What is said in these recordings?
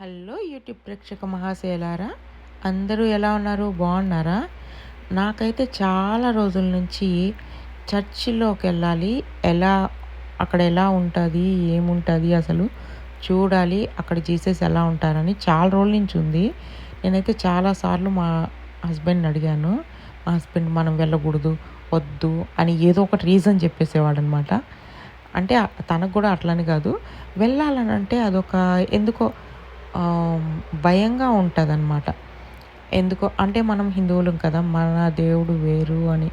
Hello YouTube ప్రేక్షక మహాశయులారా అందరూ ఎలా ఉన్నారు? బాగున్నారా? నాకైతే చాలా రోజుల నుంచి చర్చిలోకి వెళ్ళాలి. ఎలా అక్కడ ఎలా ఉంటుంది ఏముంటుంది అసలు చూడాలి. అక్కడ జీసస్ ఎలా ఉంటారని చాలా రోజుల నుంచి ఉంది. నేనైతే చాలాసార్లు మా హస్బెండ్ని అడిగాను. మా హస్బెండ్ మనం వెళ్ళకూడదు వద్దు అని ఏదో ఒకటి రీజన్ చెప్పేసేవాడు అనమాట అంటే తనకు కూడా అట్లని కాదు. వెళ్ళాలని అంటే అదొక ఎందుకో భయంగా ఉంటుంది అనమాట ఎందుకో అంటే మనం హిందువులం కదా మన దేవుడు వేరు అని.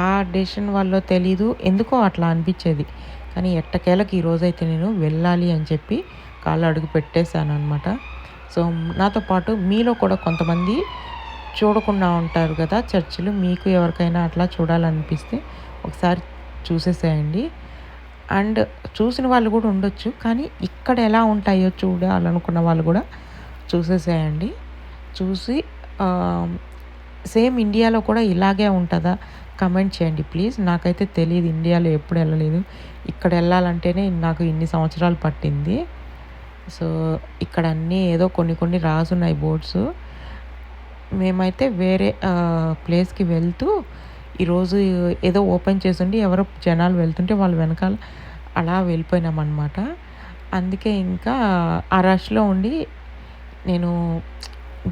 ఆ డెసిషన్ వల్ల తెలీదు ఎందుకో అట్లా అనిపించేది. కానీ ఎట్టకేలకు ఈరోజైతే నేను వెళ్ళాలి అని చెప్పి కాళ్ళు అడుగు పెట్టేశాను అనమాట సో నాతో పాటు మీలో కూడా కొంతమంది చూడకుండా ఉంటారు కదా చర్చిలు మీకు ఎవరికైనా అట్లా చూడాలనిపిస్తే ఒకసారి చూసేసేయండి. అండ్ చూసిన వాళ్ళు కూడా ఉండొచ్చు కానీ ఇక్కడ ఎలా ఉంటాయో చూడాలనుకున్న వాళ్ళు కూడా చూసేసేయండి. చూసి సేమ్ ఇండియాలో కూడా ఇలాగే ఉంటుందా? కమెంట్ చేయండి ప్లీజ్. నాకైతే తెలియదు ఇండియాలో ఎప్పుడు వెళ్ళలేదు. ఇక్కడ వెళ్ళాలంటేనే నాకు ఇన్ని సంవత్సరాలు పట్టింది. సో ఇక్కడ అన్నీ ఏదో కొన్ని కొన్ని రాసున్నాయి బోర్డ్స్ మేమైతే వేరే ప్లేస్కి వెళ్తూ ఈరోజు ఏదో ఓపెన్ చేసిండి ఎవరో జనాలు వెళ్తుంటే వాళ్ళు వెనకాల అలా వెళ్ళిపోయినామన్నమాట. అందుకే ఇంకా ఆ రష్లో ఉండి నేను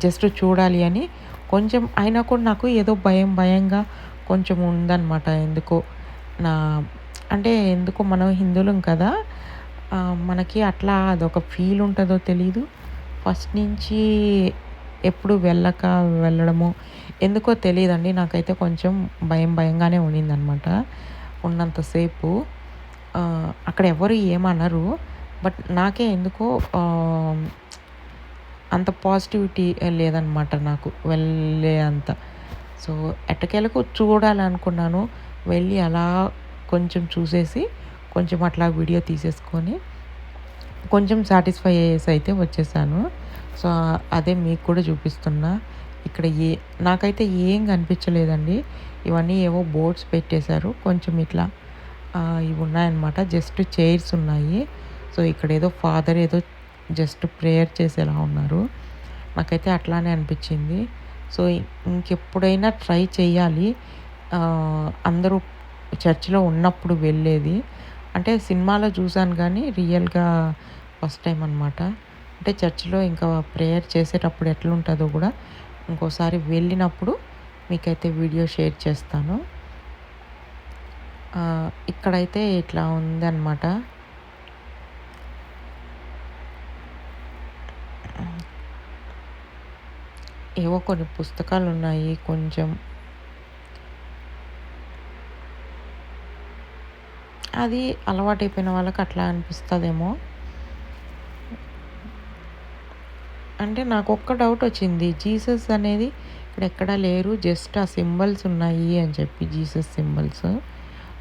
జస్ట్ చూడాలి అని కొంచెం అయినా కూడా నాకు ఏదో భయం భయంగా కొంచెం ఉందన్నమాట ఎందుకో నా అంటే ఎందుకో మనం హిందువులం కదా మనకి అట్లా అదొక ఫీల్ ఉంటుందో తెలీదు. ఫస్ట్ నుంచి ఎప్పుడు వెళ్ళక వెళ్ళడము ఎందుకో తెలియదండి. నాకైతే కొంచెం భయం భయంగానే ఉండిందనమాట ఉన్నంతసేపు అక్కడ ఎవరు ఏమనరు. బట్ నాకే ఎందుకో అంత పాజిటివిటీ లేదనమాట నాకు వెళ్ళే అంత. సో ఎట్టకేలకు చూడాలనుకున్నాను. వెళ్ళి అలా కొంచెం చూసేసి కొంచెం అట్లా వీడియో తీసేసుకొని కొంచెం సాటిస్ఫై అయ్యేసి అయితే వచ్చేసాను. సో అదే మీకు కూడా చూపిస్తున్నా. ఇక్కడ ఏ నాకైతే ఏం కనిపించలేదండి. ఇవన్నీ ఏవో బోర్డ్స్ పెట్టేశారు. కొంచెం ఇట్లా ఇవి ఉన్నాయన్నమాట. జస్ట్ చైర్స్ ఉన్నాయి. సో ఇక్కడ ఏదో ఫాదర్ ఏదో జస్ట్ ప్రేయర్ చేసేలా ఉన్నారు. నాకైతే అట్లానే అనిపించింది. సో ఇంకెప్పుడైనా ట్రై చేయాలి అందరూ చర్చిలో ఉన్నప్పుడు వెళ్ళేది. అంటే సినిమాలో చూశాను కానీ రియల్గా ఫస్ట్ టైం అనమాట అంటే చర్చిలో ఇంకా ప్రేయర్ చేసేటప్పుడు ఎట్లుంటుందో కూడా ఇంకోసారి వెళ్ళినప్పుడు మీకైతే వీడియో షేర్ చేస్తాను. ఇక్కడైతే ఇట్లా ఉందన్నమాట. ఏవో కొన్ని పుస్తకాలు ఉన్నాయి కొంచెం అది అలవాటైపోయిన వాళ్ళకి అట్లా అనిపిస్తుందేమో. అంటే నాకు ఒక్క డౌట్ వచ్చింది. జీసస్ అనేది ఇక్కడ ఎక్కడా లేరు. జస్ట్ ఆ సింబల్స్ ఉన్నాయి అని చెప్పి జీసస్ సింబల్స్.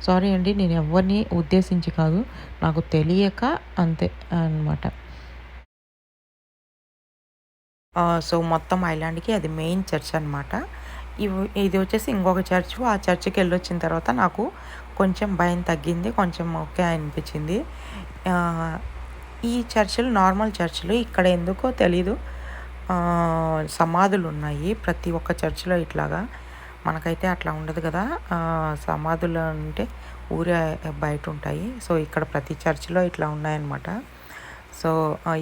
సారీ అండి నేను ఎవరిని ఉద్దేశించి కాదు. నాకు తెలియక అంతే అనమాట సో మొత్తం ఐలాండ్కి అది మెయిన్ చర్చ్ అనమాట ఇది వచ్చేసి ఇంకొక చర్చ్. ఆ చర్చ్కి వెళ్ళి వచ్చిన తర్వాత నాకు కొంచెం భయం తగ్గింది. కొంచెం ఓకే అనిపించింది. ఈ చర్చిలు నార్మల్ చర్చిలు ఇక్కడ ఎందుకో తెలీదు. సమాధులు ఉన్నాయి ప్రతి ఒక్క చర్చిలో ఇట్లాగా. మనకైతే అట్లా ఉండదు కదా. సమాధులు అంటే ఊరే బయట ఉంటాయి సో ఇక్కడ ప్రతి చర్చిలో ఇట్లా ఉన్నాయన్నమాట. సో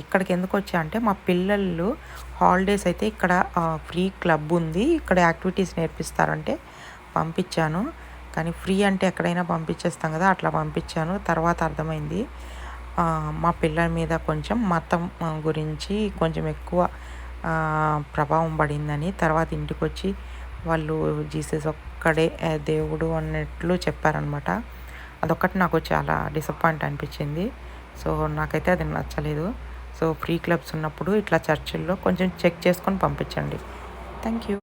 ఇక్కడికి ఎందుకు వచ్చా అంటే మా పిల్లలు హాలిడేస్ అయితే ఇక్కడ ఫ్రీ క్లబ్ ఉంది. ఇక్కడ యాక్టివిటీస్ నేర్పిస్తారంటే పంపించాను. కానీ ఫ్రీ అంటే ఎక్కడైనా పంపించేస్తాం కదా అట్లా పంపించాను. తర్వాత అర్థమైంది. మా పిల్లల మీద కొంచెం మతం గురించి కొంచెం ఎక్కువ ప్రభావం పడిందని తర్వాత ఇంటికి వచ్చి వాళ్ళు జీసస్ ఒక్కడే దేవుడు అన్నట్లు చెప్పారనమాట అదొక్కటి నాకు చాలా డిసప్పాయింట్ అనిపించింది. సో నాకైతే అది నచ్చలేదు. సో ఫ్రీ క్లబ్స్ ఉన్నప్పుడు ఇట్లా చర్చిల్లో కొంచెం చెక్ చేసుకొని పంపించండి. Thank you